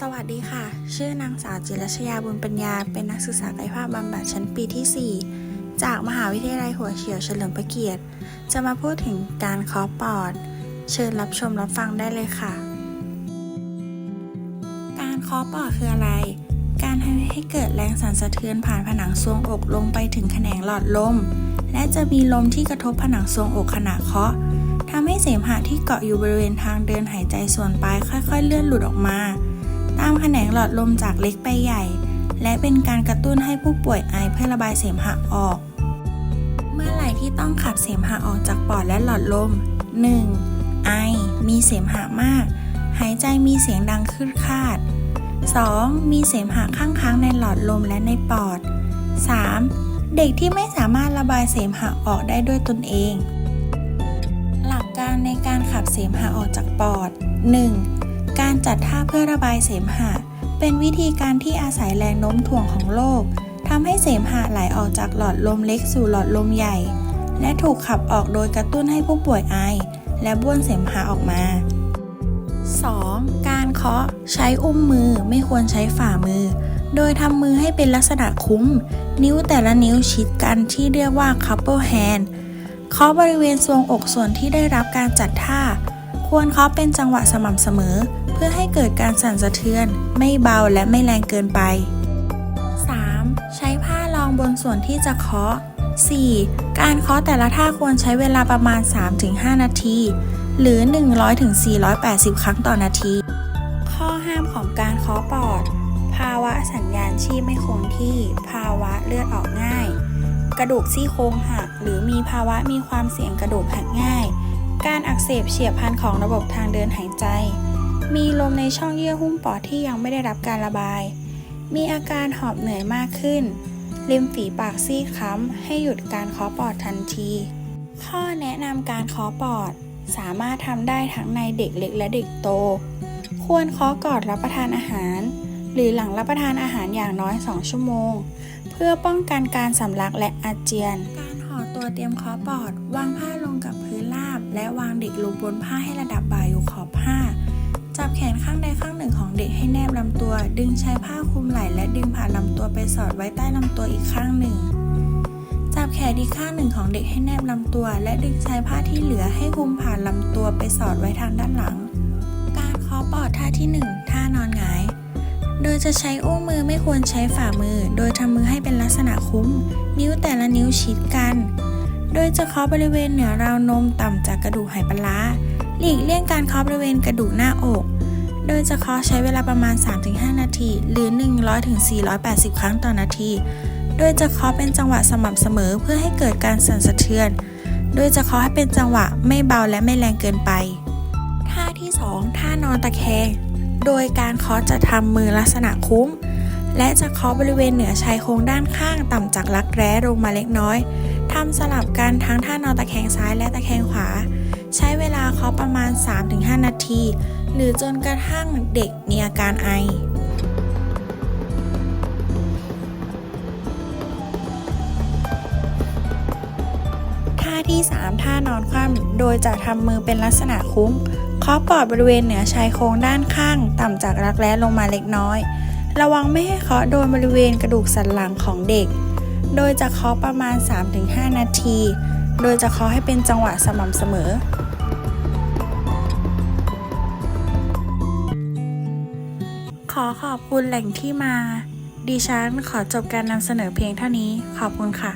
สวัสดีค่ะ ชื่อนางสาวจิรชยาบุญปัญญา เป็นนักศึกษากายภาพบำบัดชั้นปีที่ 4 จากมหาวิทยาลัยหัวเฉียวเฉลิมพระเกียรติ จะมาพูดถึงการเคาะปอด เชิญรับชมรับฟังได้เลยค่ะ การเคาะปอดคืออะไร การทำให้เกิดแรงสั่นสะเทือนผ่านผนังทรวงอกลงไปถึงแขนงหลอดลม และจะมีลมที่กระทบผนังทรวงอกขณะเคาะทำให้เสมหะที่เกาะอยู่บริเวณทางเดินหายใจส่วนปลายค่อย ๆ เลื่อนหลุดออกมาามแขนงหลอดลมจากเล็กไปใหญ่ และเป็นการกระตุ้นให้ผู้ป่วยไอเพื่อระบายเสมหะออก เมื่อไหร่ที่ต้องขับเสมหะออกจากปอดและหลอดลม 1. ไอ มีเสมหะมาก หายใจมีเสียงดังขึ้นคาด 2. มีเสมหะข้างค้างในหลอดลมและในปอด 3. เด็กที่ไม่สามารถระบายเสมหะออกได้ด้วยตนเอง หลักการในการขับเสมหะออกจากปอด 1. การจัดท่าเพื่อระบายเสมหะ เป็นวิธีการที่อาศัยแรงโน้มถ่วงของโลกทำให้เสมหะไหลออกจากหลอดลมเล็กสู่หลอดลมใหญ่ และถูกขับออกโดยกระตุ้นให้ผู้ป่วยไอ และบ้วนเสมหะออกมา 2. การเคาะใช้อุ้มมือไม่ควรใช้ฝ่ามือ โดยทำมือให้เป็นลักษณะคุ้ม นิ้วแต่ละนิ้วชิดกันที่เรียกว่า couple hand เคาะบริเวณทรวงอกส่วนที่ได้รับการจัดท่า ควรเคาะเป็นจังหวะสม่ำเสมอ เพื่อให้เกิดการสั่นสะเทือน ไม่เบาและไม่แรงเกินไป 3. ใช้ผ้ารองบนส่วนที่จะเคาะ 4. การเคาะแต่ละท่าควรใช้เวลาประมาณ 3-5 นาที หรือ 100-480 ครั้งต่อนาที ข้อห้ามของการเคาะปอด ภาวะสัญญาณชีพไม่คงที่ ภาวะเลือดออกง่าย กระดูกซี่โครงหัก หรือมีภาวะมีความเสี่ยงกระดูกหักง่าย การอักเสบเฉียบพลันของระบบทางเดินหายใจ มีลมในช่องเยื่อหุ้มปอดที่ยังไม่ได้รับการระบาย มีอาการหอบเหนื่อยมากขึ้นริมฝีปากซีดค้ำให้หยุดการเคาะปอดทันที ข้อแนะนำการเคาะปอดสามารถทำได้ทั้งในเด็กเล็กและเด็กโต ควรเคาะก่อนรับประทานอาหาร หรือหลังรับประทานอาหารอย่างน้อย 2 ชั่วโมง เพื่อป้องกันการสำลักและอาเจียน การห่อตัวเตรียมเคาะปอด วางผ้าลงกับพื้นราบ และวางเด็กลงบนผ้าให้ระดับบ่าอยู่ขอบผ้า จับแขนข้างใดข้างหนึ่งของเด็กให้แนบลำตัว ดึงใช้ผ้าคลุมไหล่และดึงผ่านลำตัวไปสอดไว้ใต้ลำตัวอีกข้างหนึ่ง จับแขนอีกข้างหนึ่งของเด็กให้แนบลำตัว และดึงชายผ้าที่เหลือให้คลุมผ่านลำตัวไปสอดไว้ทางด้านหลัง การเคาะปอดท่าที่ 1 ท่านอนหงาย โดยจะใช้อุ้งมือไม่ควรใช้ฝ่ามือ โดยทำมือให้เป็นลักษณะคุ้ม นิ้วแต่ละนิ้วชิดกัน โดยจะเคาะบริเวณเหนือราวนมต่ำจากกระดูกไหปลาร้าหลีกเลี่ยงการเคาะบริเวณกระดูกหน้าอก โดยจะเคาะใช้เวลาประมาณ 3-5 นาที หรือ 100-480 ครั้งต่อนาที โดยจะเคาะเป็นจังหวะสม่ำเสมอเพื่อให้เกิดการสั่นสะเทือน โดยจะเคาะให้เป็นจังหวะไม่เบาและไม่แรงเกินไป ท่าที่ 2 ท่านอนตะแคง โดยการเคาะจะทำมือลักษณะคุ้ม และจะเคาะบริเวณเหนือชายโครงด้านข้างต่ำจากรักแร้ลงมาเล็กน้อย ทำสลับกันทั้งท่านอนตะแคงซ้ายและตะแคงขวา ใช้เวลาเคาะประมาณ 3-5 นาที หรือจนกระทั่งเด็กมีอาการไอท่าที่ 3 ท่านอนคว่ำโดยจะทำมือเป็นลักษณะคุ้มเคาะปอดบริเวณเหนือชายโครงด้านข้าง ต่ำจากรักแร้ลงมาเล็กน้อย ระวังไม่ให้เคาะโดนบริเวณกระดูกสันหลังของเด็ก โดยจะเคาะประมาณ 3-5 นาที โดยจะเคาะให้เป็นจังหวะสม่ำเสมอ ขอขอบคุณแหล่งที่มา ดิฉันขอจบการนำเสนอเพียงเท่านี้ ขอบคุณค่ะ